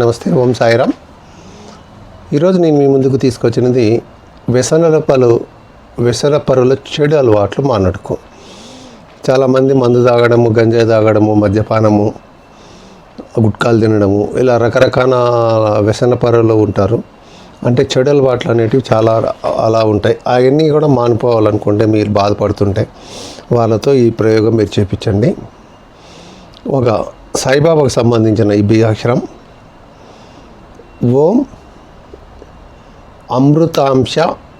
నమస్తే ఓం సాయిరామ్. ఈరోజు నేను మీ ముందుకు తీసుకొచ్చినది వ్యసనల పలు వ్యసన పరుల చెడు అలవాట్లు మానడుకు చాలామంది మందు తాగడము గంజాయి తాగడము మద్యపానము గుట్కాలు తినడము ఇలా రకరకాల వ్యసన పరులు ఉంటారు. అంటే చెడు అలవాట్లు అనేటివి చాలా అలా ఉంటాయి. అవన్నీ కూడా మానుకోవాలనుకుంటే మీరు బాధపడుతుంటే వాళ్ళతో ఈ ప్రయోగం మీరు చేపించండి. ఒక సాయిబాబాకు సంబంధించిన ఈ బియాక్షరం ఓం అమృతాంశ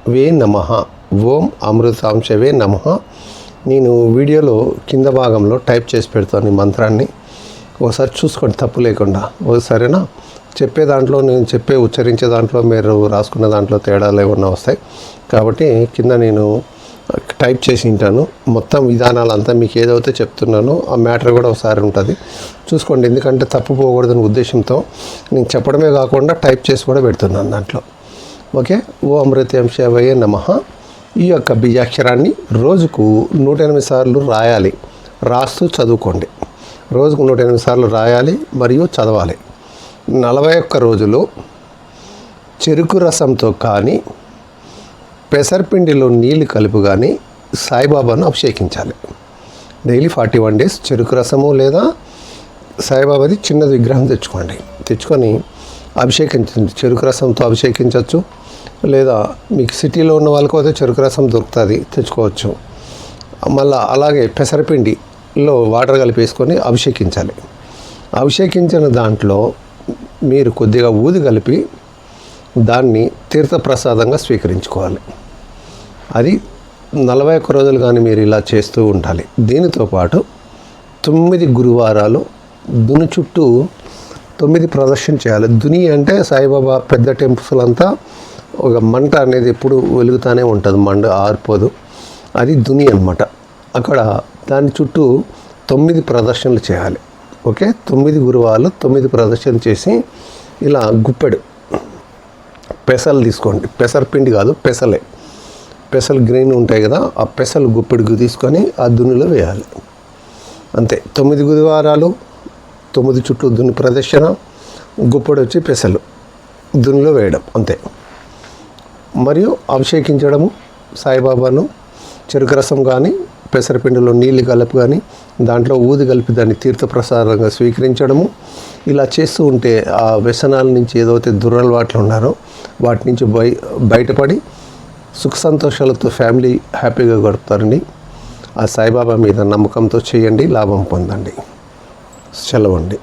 వే నమ. ఓం అమృతాంశ వే నమ. నేను వీడియోలో కింద భాగంలో టైప్ చేసి పెడతాను ఈ మంత్రాన్ని. ఒకసారి చూసుకోండి తప్పు లేకుండా. సరేనా? చెప్పే దాంట్లో నేను చెప్పే ఉచ్చరించే దాంట్లో మీరు రాసుకున్న దాంట్లో తేడాలు ఏమన్నా వస్తాయి. కాబట్టి కింద నేను టైప్ చేసి ఉంటాను. మొత్తం విధానాలంతా మీకు ఏదైతే చెప్తున్నానో ఆ మ్యాటర్ కూడా ఒకసారి ఉంటుంది. చూసుకోండి ఎందుకంటే తప్పు పోకూడదనే ఉద్దేశంతో నేను చెప్పడమే కాకుండా టైప్ చేసి కూడా పెడుతున్నాను దాంట్లో. ఓకే? ఓ అమృత్యాంశవయ్య నమ. ఈ యొక్క బీజాక్షరాన్ని రోజుకు నూట ఎనిమిది సార్లు రాయాలి. రాస్తూ చదువుకోండి. రోజుకు నూట ఎనిమిది సార్లు రాయాలి మరియు చదవాలి. నలభై ఒక్క రోజులు చెరుకు రసంతో కానీ పెసరపిండిలో నీళ్ళు కలుపుగానే కానీ సాయిబాబాను అభిషేకించాలి. డైలీ ఫార్టీ వన్ డేస్ చెరుకు రసము లేదా సాయిబాబాది చిన్నది విగ్రహం తెచ్చుకోండి. తెచ్చుకొని అభిషేకించండి. చెరుకు రసంతో అభిషేకించవచ్చు. లేదా మీకు సిటీలో ఉన్న వాళ్ళకి అయితే చెరుకు రసం దొరుకుతుంది తెచ్చుకోవచ్చు. మళ్ళీ అలాగే పెసరపిండిలో వాటర్ కలిపేసుకొని అభిషేకించాలి. అభిషేకించిన దాంట్లో మీరు కొద్దిగా ఊది కలిపి దాన్ని తీర్థప్రసాదంగా స్వీకరించుకోవాలి. అది నలభై ఒక్క రోజులు కానీ మీరు ఇలా చేస్తూ ఉండాలి. దీనితో పాటు తొమ్మిది గురువారాలు దుని చుట్టూ తొమ్మిది ప్రదర్శన చేయాలి. దుని అంటే సాయిబాబా పెద్ద టెంపుల్స్ అంతా ఒక మంట అనేది ఎప్పుడు వెలుగుతూనే ఉంటుంది. మంట ఆరిపోదు. అది దుని అనమాట అక్కడ దాని చుట్టూ తొమ్మిది ప్రదర్శనలు చేయాలి. ఓకే? తొమ్మిది గురువారాలు తొమ్మిది ప్రదర్శన చేసి ఇలా గుప్పెడు. పెసలు తీసుకోండి. పెసరపిండి కాదు పెసలే. పెసలు గ్రీన్ ఉంటాయి కదా ఆ పెసలు గుప్పెడుకు తీసుకొని ఆ దున్నులో వేయాలి. అంతే. తొమ్మిది గురువారాలు తొమ్మిది చుట్టూ దున్ని ప్రదర్శన గుప్పెడు వచ్చి పెసలు దున్నులో వేయడం అంతే. మరియు అభిషేకించడము సాయిబాబాను చెరుకు రసం కానీ పెసరపిండిలో నీళ్ళు కలుపు కానీ దాంట్లో ఊది కలిపి దాన్ని తీర్థప్రసాదంగా స్వీకరించడము. ఇలా చేస్తూ ఉంటే ఆ వ్యసనాల నుంచి ఏదైతే దురలవాట్లు ఉన్నారో వాటి నుంచి బయ బయటపడి సుఖ సంతోషాలతో ఫ్యామిలీ హ్యాపీగా గడుపుతారని ఆ సాయిబాబా మీద నమ్మకంతో చేయండి లాభం పొందండి. సెలవండి